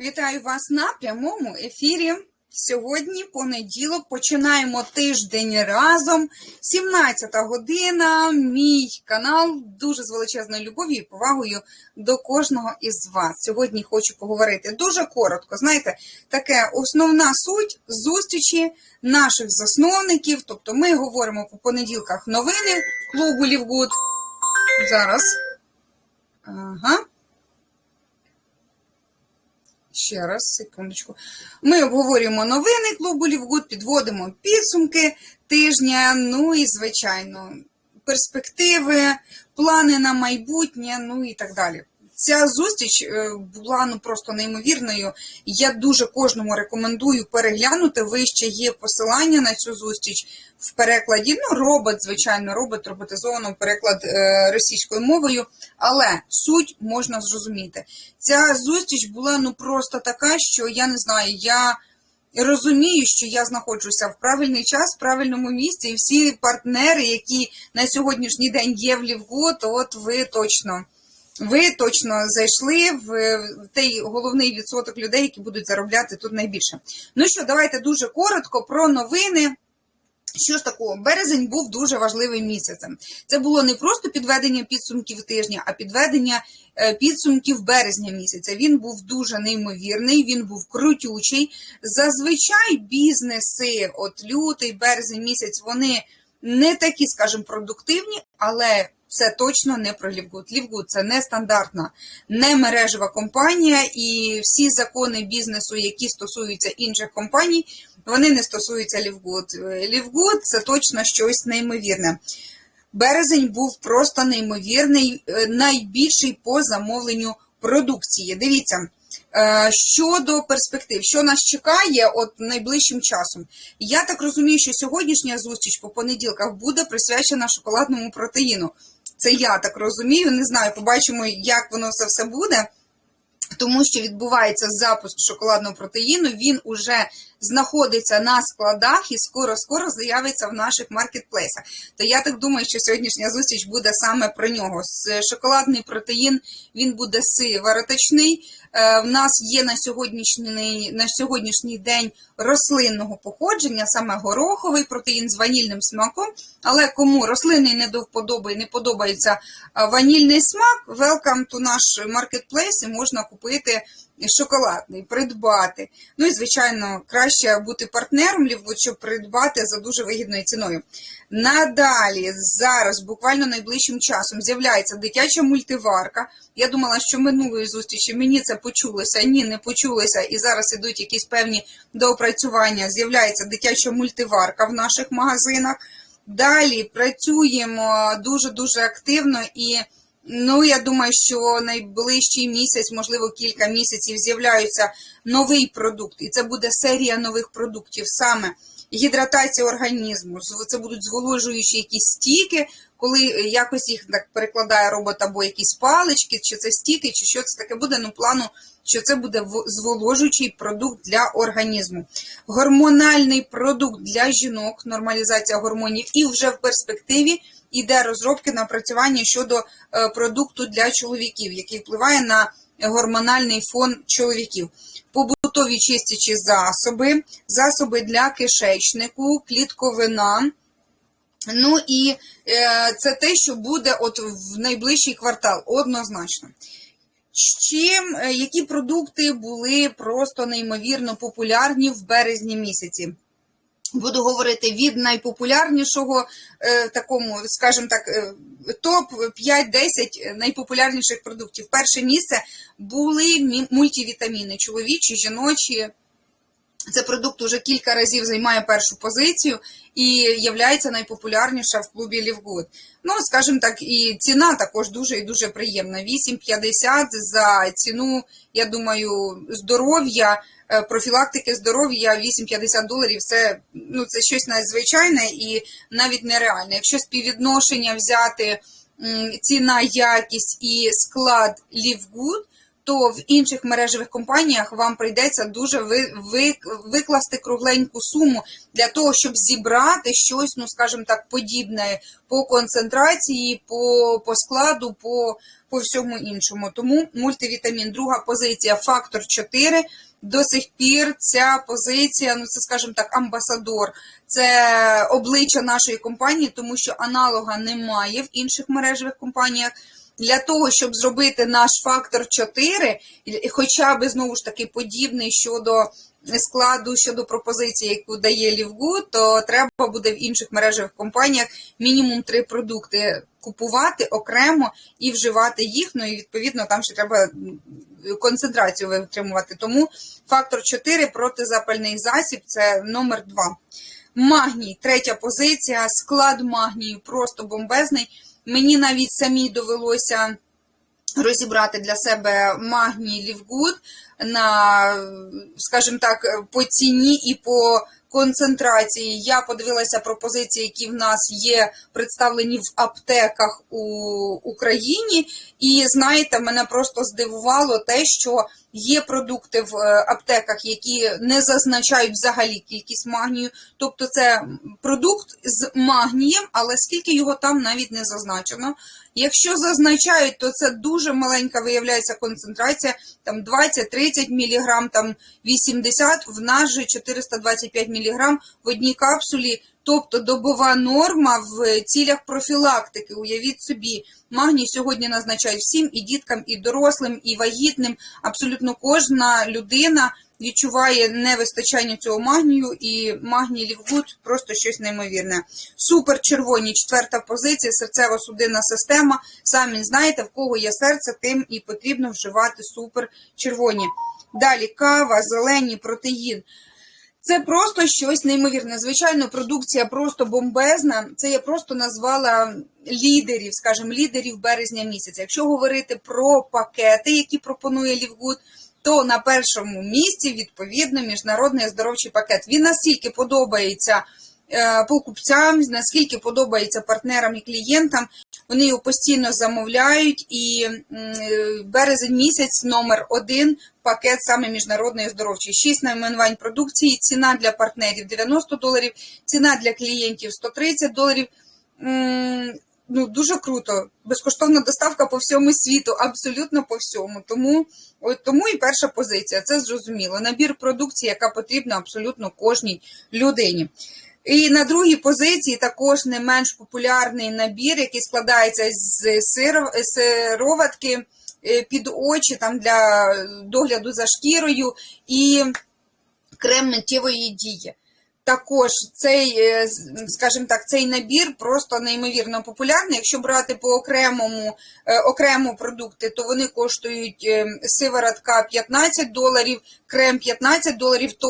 Вітаю вас на прямому ефірі. Сьогодні понеділок починаємо тиждень разом. 17 година. Мій канал дуже з величезною любов'ю і повагою до кожного із вас. Сьогодні хочу поговорити дуже коротко. Знаєте, таке основна суть зустрічі наших засновників. Тобто, ми говоримо по понеділках новини клубу Лівгуд. Зараз. Ага. Ще раз, секундочку. Ми обговорюємо новини клубу Лівгуд, підводимо підсумки тижня, ну і, звичайно, перспективи, плани на майбутнє, ну і так далі. Ця зустріч е, була ну просто неймовірною. Я дуже кожному рекомендую переглянути. Вище є посилання на цю зустріч в перекладі. Ну, робот, звичайно, робот роботизовано переклад е, російською мовою, але суть можна зрозуміти. Ця зустріч була ну просто така, що я не знаю, я. Розумію, що я знаходжуся в правильний час, в правильному місці, і всі партнери, які на сьогоднішній день є в Лівгу, то от ви точно ви точно зайшли в той головний відсоток людей, які будуть заробляти тут найбільше. Ну що, давайте дуже коротко про новини. Що ж такого, березень був дуже важливим місяцем. Це було не просто підведення підсумків тижня, а підведення підсумків березня місяця. Він був дуже неймовірний, він був крутючий. Зазвичай бізнеси, от лютий, березень місяць, вони не такі, скажімо, продуктивні, але це точно не про Лівгуд. Лівгуд це не стандартна, не мережева компанія, і всі закони бізнесу, які стосуються інших компаній, вони не стосуються Лівгуд. Лівгуд це точно щось неймовірне. Березень був просто неймовірний, найбільший по замовленню продукції. Дивіться. Щодо перспектив, що нас чекає от найближчим часом, я так розумію, що сьогоднішня зустріч по понеділках буде присвячена шоколадному протеїну. Це я так розумію. Не знаю, побачимо, як воно це все буде. Тому що відбувається запуск шоколадного протеїну, він уже знаходиться на складах і скоро-скоро з'явиться в наших маркетплейсах. То я так думаю, що сьогоднішня зустріч буде саме про нього. Шоколадний протеїн він буде сивороточний. В нас є на сьогоднішній на сьогоднішній день рослинного походження, саме гороховий протеїн з ванільним смаком. Але кому рослинний не до не подобається ванільний смак, welcome to наш маркетплейс і можна купити шоколадний, придбати. Ну і, звичайно, краще бути партнером, щоб придбати за дуже вигідною ціною. Надалі, зараз, буквально найближчим часом, з'являється дитяча мультиварка. Я думала, що минулої зустрічі мені це почулося, ні, не почулося, і зараз ідуть якісь певні доопрацювання. З'являється дитяча мультиварка в наших магазинах. Далі працюємо дуже-дуже активно і. Ну, я думаю, що найближчий місяць, можливо, кілька місяців, з'являється новий продукт, і це буде серія нових продуктів, саме гідратація організму. Це будуть зволожуючі якісь стіки, коли якось їх так перекладає робот або якісь палички, чи це стіки, чи що це таке буде. Ну, плану, що це буде зволожуючий продукт для організму. Гормональний продукт для жінок, нормалізація гормонів, і вже в перспективі іде розробки напрацювання щодо продукту для чоловіків, який впливає на гормональний фон чоловіків. Побутові чистячі засоби, засоби для кишечнику, клітковина. Ну і це те, що буде от в найближчий квартал, однозначно. Чим, які продукти були просто неймовірно популярні в березні місяці? Буду говорити від найпопулярнішого, е, такому, скажімо так, е, топ 5-10 найпопулярніших продуктів. Перше місце були мультивітаміни, чоловічі, жіночі. Це продукт уже кілька разів займає першу позицію і являється найпопулярніша в клубі Лівгуд. Ну, скажімо так, і ціна також дуже і дуже приємна. 8,50 за ціну, я думаю, здоров'я, профілактики здоров'я 8,50 доларів це, ну, це щось надзвичайне і навіть нереальне. Якщо співвідношення взяти ціна, якість і склад Лівгуд, то в інших мережевих компаніях вам прийдеться дуже ви, ви, викласти кругленьку суму для того, щоб зібрати щось, ну скажімо так, подібне по концентрації, по, по складу, по, по всьому іншому. Тому мультивітамін, друга позиція, фактор 4. До сих пір ця позиція, ну це, скажімо так, амбасадор, це обличчя нашої компанії, тому що аналога немає в інших мережевих компаніях. Для того, щоб зробити наш фактор 4, хоча б знову ж таки подібний щодо складу, щодо пропозиції, яку дає Лівгуд, то треба буде в інших мережевих компаніях мінімум три продукти купувати окремо і вживати їх. Ну і відповідно там ще треба концентрацію витримувати. Тому фактор 4 протизапальний засіб це номер 2. Магній, третя позиція, склад магнію просто бомбезний. Мені навіть самі довелося розібрати для себе магній Лівгуд на, скажімо так, по ціні і по концентрації. Я подивилася пропозиції, які в нас є представлені в аптеках у Україні. І знаєте, мене просто здивувало те, що є продукти в аптеках, які не зазначають взагалі кількість магнію. Тобто це продукт з магнієм, але скільки його там навіть не зазначено. Якщо зазначають, то це дуже маленька виявляється концентрація, там 20-30 мг, там 80, в нас же 425 мг в одній капсулі. Тобто добова норма в цілях профілактики. Уявіть собі, магній сьогодні назначають всім і діткам, і дорослим, і вагітним. Абсолютно кожна людина відчуває невистачання цього магнію, і магній Лівгуд просто щось неймовірне. Супер червоні, четверта позиція, серцево-судинна система. Самі знаєте, в кого є серце, тим і потрібно вживати супер червоні. Далі кава, зелені, протеїн. Це просто щось неймовірне. Звичайно, продукція просто бомбезна. Це я просто назвала лідерів, скажімо, лідерів березня місяця. Якщо говорити про пакети, які пропонує Лівгуд, то на першому місці відповідно міжнародний оздоровчий пакет. Він настільки подобається покупцям, наскільки подобається партнерам і клієнтам. Вони його постійно замовляють, і березень місяць номер один пакет саме міжнародний оздоровчий. Шість найменувань продукції, ціна для партнерів 90 доларів, ціна для клієнтів 130 доларів. Ну, дуже круто. Безкоштовна доставка по всьому світу, абсолютно по всьому. Тому от тому і перша позиція. Це зрозуміло. Набір продукції, яка потрібна абсолютно кожній людині. І на другій позиції також не менш популярний набір, який складається з сироватки під очі там для догляду за шкірою і крем миттєвої дії. Також цей, скажімо так, цей набір просто неймовірно популярний. Якщо брати по окремому окремо продукти, то вони коштують сиворотка 15 доларів, крем 15 доларів, то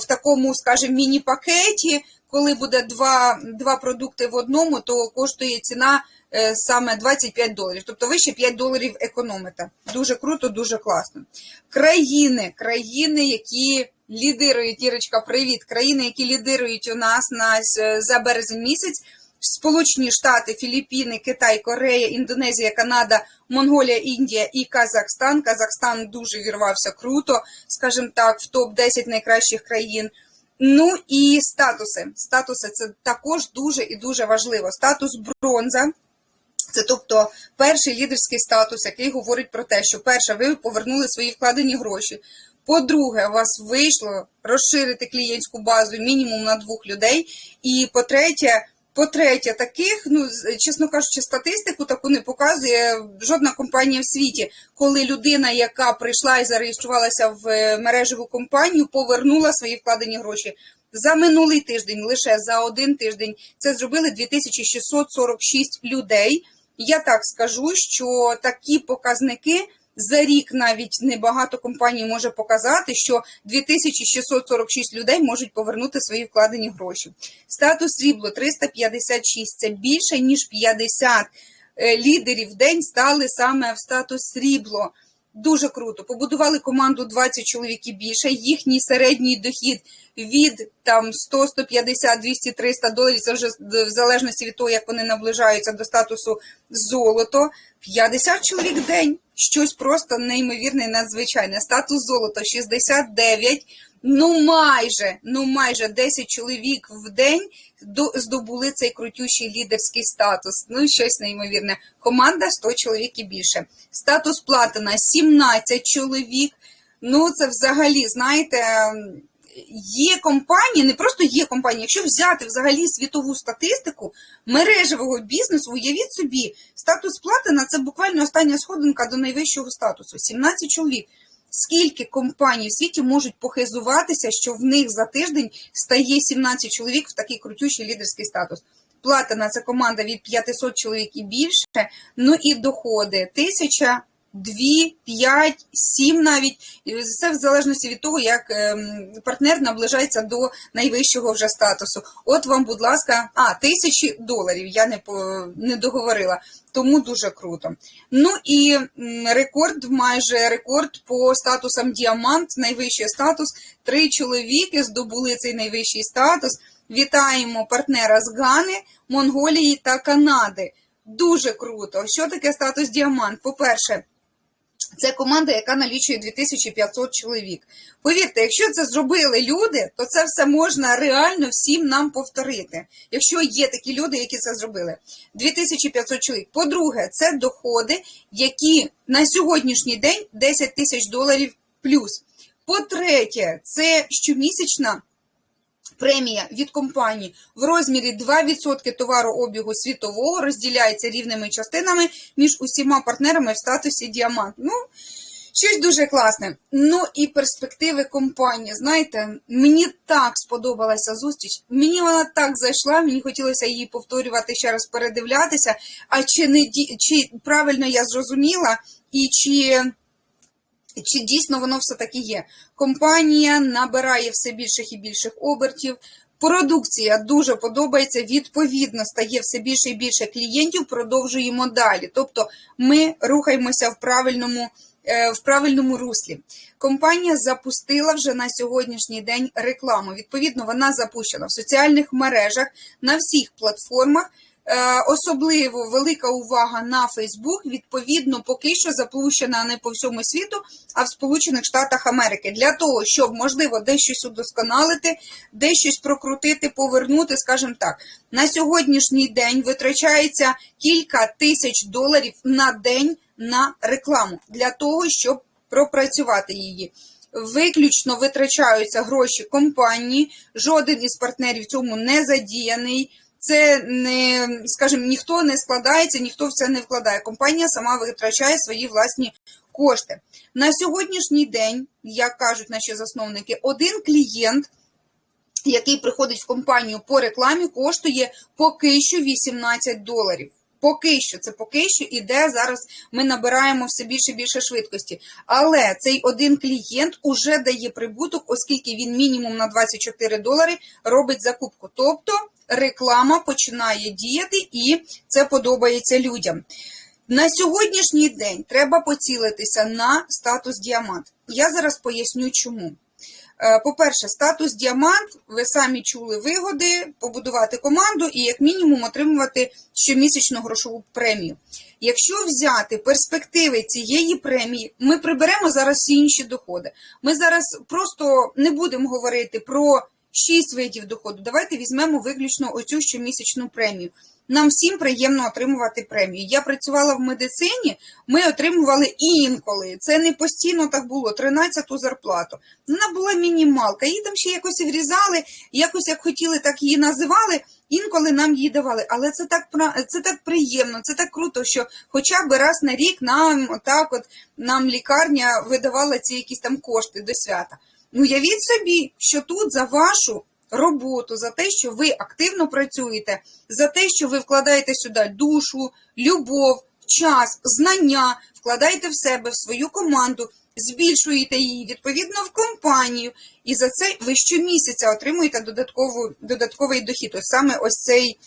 в такому, скажімо, міні-пакеті, коли буде два, два продукти в одному, то коштує ціна саме 25 доларів. Тобто ви ще 5 доларів економите. Дуже круто, дуже класно. Країни, країни, які лідирують, Ірочка, привіт, країни, які лідирують у нас на, за березень місяць. Сполучені Штати, Філіппіни, Китай, Корея, Індонезія, Канада, Монголія, Індія і Казахстан. Казахстан дуже вірвався круто, скажімо так, в топ-10 найкращих країн. Ну і статуси. Статуси це також дуже і дуже важливо. Статус бронза. Це тобто перший лідерський статус, який говорить про те, що перше, ви повернули свої вкладені гроші. По-друге, у вас вийшло розширити клієнтську базу мінімум на двох людей. І по-третє, по-третє, таких, ну чесно кажучи, статистику таку не показує жодна компанія в світі, коли людина, яка прийшла і зареєструвалася в мережеву компанію, повернула свої вкладені гроші. За минулий тиждень, лише за один тиждень, це зробили 2646 людей. Я так скажу, що такі показники за рік навіть небагато компаній може показати, що 2646 людей можуть повернути свої вкладені гроші. Статус срібло 356 це більше ніж 50 лідерів в день стали саме в статус срібло. Дуже круто. Побудували команду 20 чоловік і більше. Їхній середній дохід від там 100, 150, 200, 300 доларів. Це вже в залежності від того, як вони наближаються до статусу золото. 50 чоловік в день. Щось просто неймовірне і надзвичайне. Статус золото 69, ну майже, ну майже 10 чоловік в день до- здобули цей крутющий лідерський статус. Ну, щось неймовірне. Команда 100 чоловік і більше. Статус платина 17 чоловік. Ну, це взагалі, знаєте, є компанії, не просто є компанії, якщо взяти взагалі світову статистику мережевого бізнесу, уявіть собі, статус платина це буквально остання сходинка до найвищого статусу. 17 чоловік. Скільки компаній в світі можуть похизуватися, що в них за тиждень стає 17 чоловік в такий крутючий лідерський статус? Платина це команда від 500 чоловік і більше. Ну і доходи 1000, 2, 5, 7 навіть. Це в залежності від того, як ем, партнер наближається до найвищого вже статусу. От вам, будь ласка, а, тисячі доларів. Я не не договорила, тому дуже круто. Ну і рекорд, майже рекорд по статусам діамант, найвищий статус. Три чоловіки здобули цей найвищий статус. Вітаємо партнера з Гани, Монголії та Канади. Дуже круто. Що таке статус діамант? По-перше, це команда, яка налічує 2500 чоловік. Повірте, якщо це зробили люди, то це все можна реально всім нам повторити. Якщо є такі люди, які це зробили. 2500 чоловік. По-друге, це доходи, які на сьогоднішній день 10 тисяч доларів плюс. По-третє, це щомісячна премія від компанії в розмірі 2% товарообігу світового розділяється рівними частинами між усіма партнерами в статусі діамант. Ну, щось дуже класне. Ну і перспективи компанії. Знаєте, мені так сподобалася зустріч. Мені вона так зайшла, мені хотілося її повторювати ще раз передивлятися. А чи не чи правильно я зрозуміла, і чи. Чи дійсно воно все таки є? Компанія набирає все більших і більших обертів. Продукція дуже подобається, відповідно, стає все більше і більше клієнтів, продовжуємо далі. Тобто ми рухаємося в правильному, е, в правильному руслі. Компанія запустила вже на сьогоднішній день рекламу. Відповідно, вона запущена в соціальних мережах на всіх платформах. Е, Особливо велика увага на Фейсбук. Відповідно, поки що запущена не по всьому світу, а в Сполучених Штатах Америки для того, щоб можливо дещось удосконалити, дещось прокрутити, повернути. скажімо так, на сьогоднішній день витрачається кілька тисяч доларів на день на рекламу для того, щоб пропрацювати її. Виключно витрачаються гроші компанії, жоден із партнерів цьому не задіяний. Це не, скажімо, ніхто не складається, ніхто в це не вкладає. Компанія сама витрачає свої власні кошти. На сьогоднішній день, як кажуть наші засновники, один клієнт, який приходить в компанію по рекламі, коштує поки що 18 доларів. Поки що, це поки що іде зараз. Ми набираємо все більше і більше швидкості. Але цей один клієнт уже дає прибуток, оскільки він мінімум на 24 долари робить закупку. Тобто реклама починає діяти, і це подобається людям. На сьогоднішній день треба поцілитися на статус діамант. Я зараз поясню, чому. Е, По-перше, статус діамант, ви самі чули вигоди, побудувати команду і, як мінімум, отримувати щомісячну грошову премію. Якщо взяти перспективи цієї премії, ми приберемо зараз всі інші доходи. Ми зараз просто не будемо говорити про шість видів доходу. Давайте візьмемо виключно оцю щомісячну премію. Нам всім приємно отримувати премію. Я працювала в медицині, ми отримували інколи. Це не постійно так було. 13-ту зарплату. Вона була мінімалка. Її там ще якось врізали, якось як хотіли, так її називали. Інколи нам її давали. Але це так це так приємно, це так круто, що хоча б раз на рік нам отак, от нам лікарня видавала ці якісь там кошти до свята. Ну, явіть собі, що тут за вашу роботу, за те, що ви активно працюєте, за те, що ви вкладаєте сюди душу, любов, час, знання, вкладаєте в себе, в свою команду, збільшуєте її відповідно в компанію, і за це ви щомісяця отримуєте додаткову, додатковий дохід. Ось саме ось цей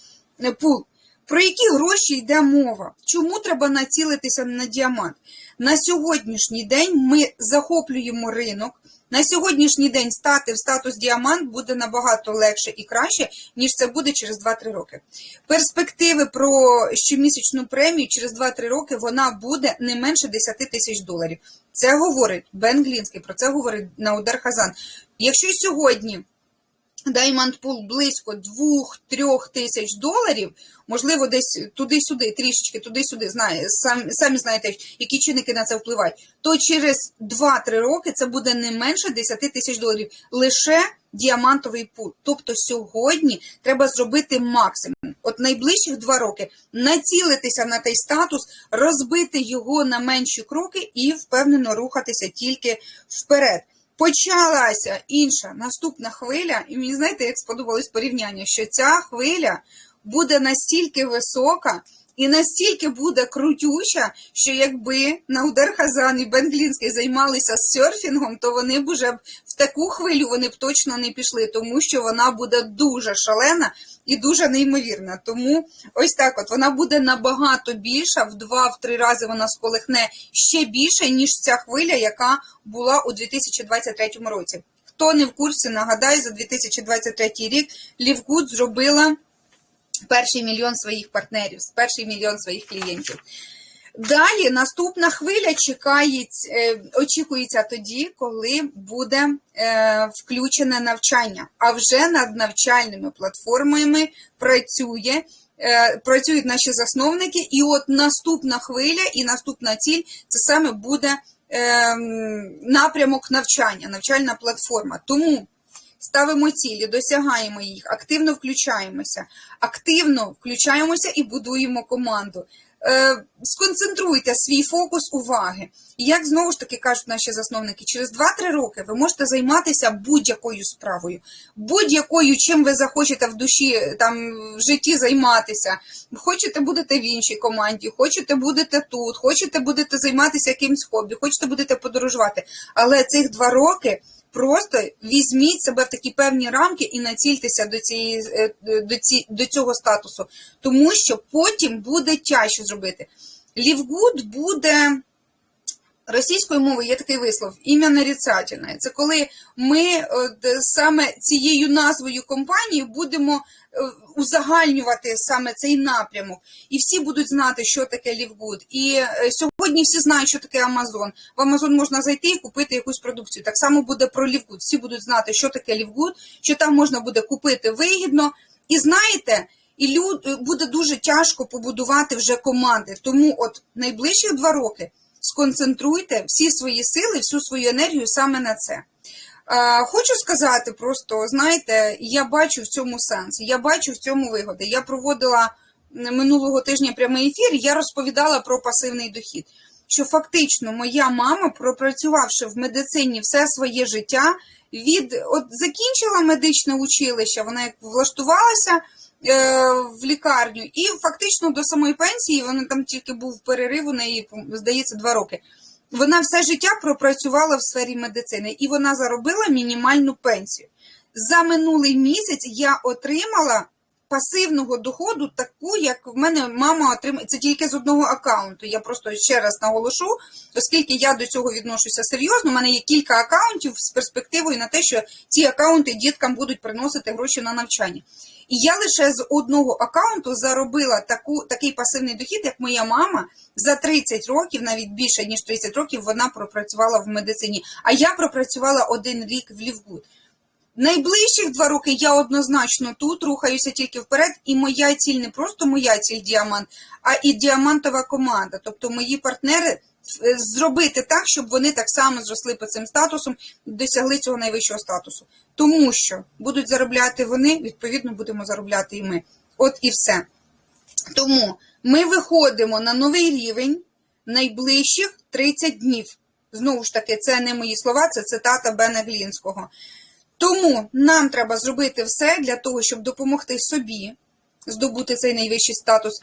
е, пул. Про які гроші йде мова? Чому треба націлитися на діамант? На сьогоднішній день ми захоплюємо ринок. На сьогоднішній день стати в статус діамант буде набагато легше і краще, ніж це буде через 2-3 роки. Перспективи про щомісячну премію через 2-3 роки вона буде не менше 10 тисяч доларів. Це говорить Бен Глінський, про це говорить Наудар Хазан. Якщо сьогодні Diamond Pool близько 2-3 тисяч доларів, можливо, десь туди-сюди, трішечки туди-сюди, знає, самі, самі знаєте, які чинники на це впливають, то через 2-3 роки це буде не менше 10 тисяч доларів. Лише діамантовий пул. Тобто сьогодні треба зробити максимум. От найближчих 2 роки націлитися на той статус, розбити його на менші кроки і впевнено рухатися тільки вперед. Почалася інша наступна хвиля, і мені знаєте, як сподобалось порівняння, що ця хвиля буде настільки висока і настільки буде крутюча, що якби Наудер Хазан і Бен Глінський займалися серфінгом, то вони б уже в таку хвилю вони б точно не пішли, тому що вона буде дуже шалена і дуже неймовірна. Тому ось так от вона буде набагато більша, в два-три рази вона сколихне ще більше, ніж ця хвиля, яка була у 2023 році. Хто не в курсі, нагадаю, за 2023 рік Лівгуд зробила перший мільйон своїх партнерів, перший мільйон своїх клієнтів. Далі наступна хвиля чекає, е, очікується тоді, коли буде е, включене навчання. А вже над навчальними платформами працює, е, працюють наші засновники, і от наступна хвиля і наступна ціль це саме буде е, напрямок навчання, навчальна платформа. Тому ставимо цілі, досягаємо їх, активно включаємося, активно включаємося і будуємо команду. Е, Сконцентруйте свій фокус уваги. І як знову ж таки кажуть наші засновники, через 2-3 роки ви можете займатися будь-якою справою, будь-якою, чим ви захочете в душі там в житті займатися. Хочете будете в іншій команді, хочете будете тут, хочете будете займатися якимсь хобі, хочете будете подорожувати. Але цих два роки. Просто візьміть себе в такі певні рамки і націльтеся до цієї е, до, ці, до цього статусу, тому що потім буде тяжче зробити. Лівгуд буде російською мовою є такий вислов ім'я нарицательне. Це коли ми саме цією назвою компанії будемо е, узагальнювати саме цей напрямок, і всі будуть знати, що таке Лівгуд. І е, сьогодні всі знають, що таке Амазон. В Амазон можна зайти і купити якусь продукцію. Так само буде про Лівгуд. Всі будуть знати, що таке Лівгуд, що там можна буде купити вигідно. І знаєте, і люд буде дуже тяжко побудувати вже команди. Тому, от найближчі два роки сконцентруйте всі свої сили, всю свою енергію саме на це. Хочу сказати просто, знаєте, я бачу в цьому сенс, я бачу в цьому вигоди. Я проводила минулого тижня прямий ефір, я розповідала про пасивний дохід. Що фактично моя мама, пропрацювавши в медицині все своє життя, від от закінчила медичне училище, вона як влаштувалася в лікарню, і фактично до самої пенсії вона там тільки був перерив у неї, здається, два роки. Вона все життя пропрацювала в сфері медицини і вона заробила мінімальну пенсію. За минулий місяць я отримала пасивного доходу, таку, як в мене мама отримає. Це тільки з одного аккаунту. Я просто ще раз наголошу, оскільки я до цього відношуся серйозно. У мене є кілька аккаунтів з перспективою на те, що ці аккаунти діткам будуть приносити гроші на навчання. І я лише з одного аккаунту заробила таку, такий пасивний дохід, як моя мама за 30 років, навіть більше ніж 30 років, вона пропрацювала в медицині. А я пропрацювала один рік в Лівгуд. Найближчих два роки я однозначно тут рухаюся тільки вперед, і моя ціль не просто моя ціль діамант, а і діамантова команда. Тобто мої партнери зробити так, щоб вони так само зросли по цим статусом і досягли цього найвищого статусу. Тому що будуть заробляти вони, відповідно, будемо заробляти і ми. От і все. Тому ми виходимо на новий рівень найближчих 30 днів. Знову ж таки, це не мої слова, це цитата Бена Глінського. Тому нам треба зробити все для того, щоб допомогти собі здобути цей найвищий статус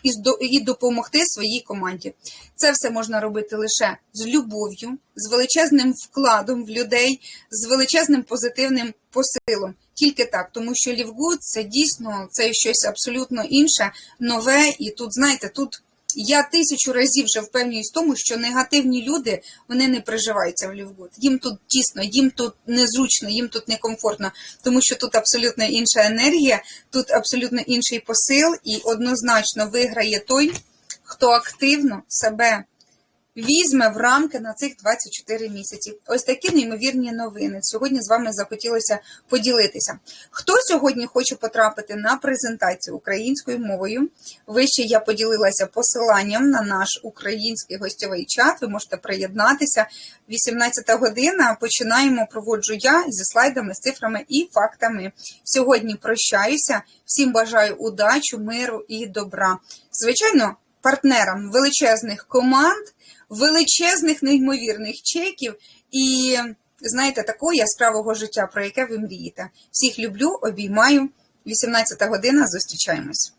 і допомогти своїй команді. Це все можна робити лише з любов'ю, з величезним вкладом в людей, з величезним позитивним посилом. Тільки так, тому що Лівгуд це дійсно це щось абсолютно інше, нове, і тут, знаєте, тут Я тисячу разів вже впевнююсь в тому, що негативні люди вони не приживаються в Лівгуд. Їм тут тісно, їм тут незручно, їм тут некомфортно, тому що тут абсолютно інша енергія, тут абсолютно інший посил, і однозначно виграє той, хто активно себе візьме в рамки на цих 24 місяці. Ось такі неймовірні новини. Сьогодні з вами захотілося поділитися. Хто сьогодні хоче потрапити на презентацію українською мовою? Вище я поділилася посиланням на наш український гостьовий чат. Ви можете приєднатися. 18 година починаємо. Проводжу я зі слайдами, з цифрами і фактами. Сьогодні прощаюся. Всім бажаю удачу, миру і добра. Звичайно, партнерам величезних команд величезних неймовірних чеків і, знаєте, такого яскравого життя, про яке ви мрієте. Всіх люблю, обіймаю. 18 година, зустрічаємось.